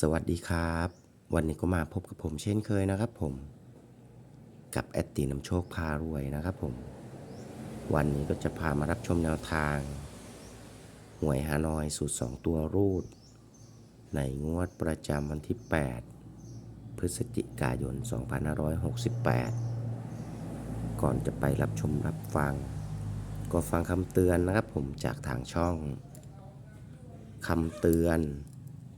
สวัสดีครับ วันนี้ก็มาพบกับผมเช่นเคยนะครับผม กับแอดตีนำโชคพารวยนะครับผม วันนี้ก็จะพามารับชมแนวทางหวยฮานอยสูตร 2 ตัวรูด ในงวดประจำวันที่ 8 พฤศจิกายน 2568 ก่อนจะไปรับชมรับฟัง ก็ฟังคำเตือนนะครับผมจากทางช่องคำเตือน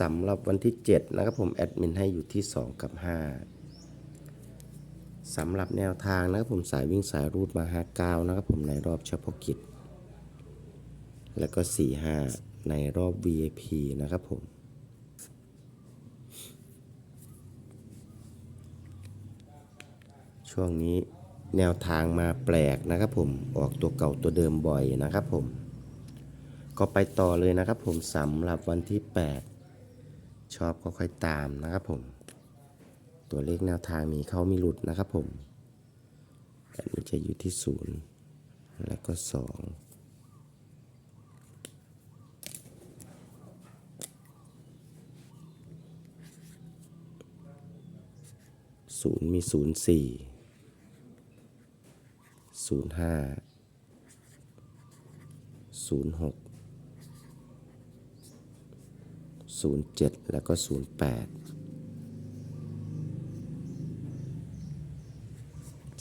สำหรับวันที่ 7 นะครับผมแอดมินให้อยู่ที่ 2 กับ 5สำหรับแนวทางนะครับผมสายวิ่งสายรูดมา 59 นะครับผมในรอบเฉพาะกิจ แล้วก็ 45 ในรอบ VIP นะครับผมช่วงนี้แนวทางมาแปลกนะครับผมออกตัวเก่าตัวเดิมบ่อยนะครับผม ก็ไปต่อเลยนะครับผมสำหรับวันที่ 8 ชอบก็ค่อยตามนะครับผม ตัวเลขแนวทางมีเข้ามีหลุดนะครับผมอันนี้จะอยู่ที่0แล้วก็2ศูนย์มีศูนย์สี่ศูนย์ห้าศูนย์หก 07 แล้วก็ 08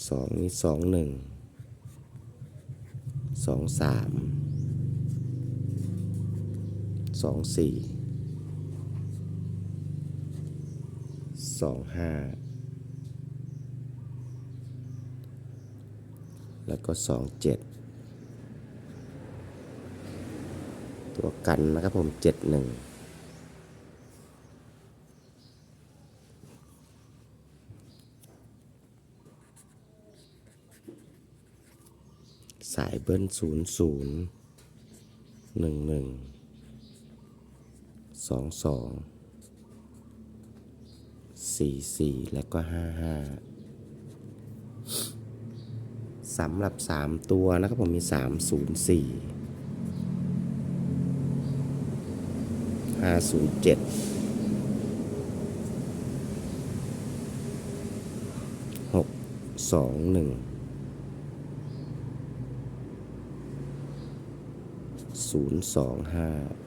2 นี่ 21 23 24 25 แล้วก็ 27ตัวกันนะครับผม 71 สายเบิ้ลศูนย์ศูนย์หนึ่งหนึ่งสองสองสี่สี่แล้วก็ห้าห้าสำหรับ3ตัวนะครับผมมี3 0 4 5 0 7 6 2 1 0 2 5เจ็ดหกสองหนึ่ง 025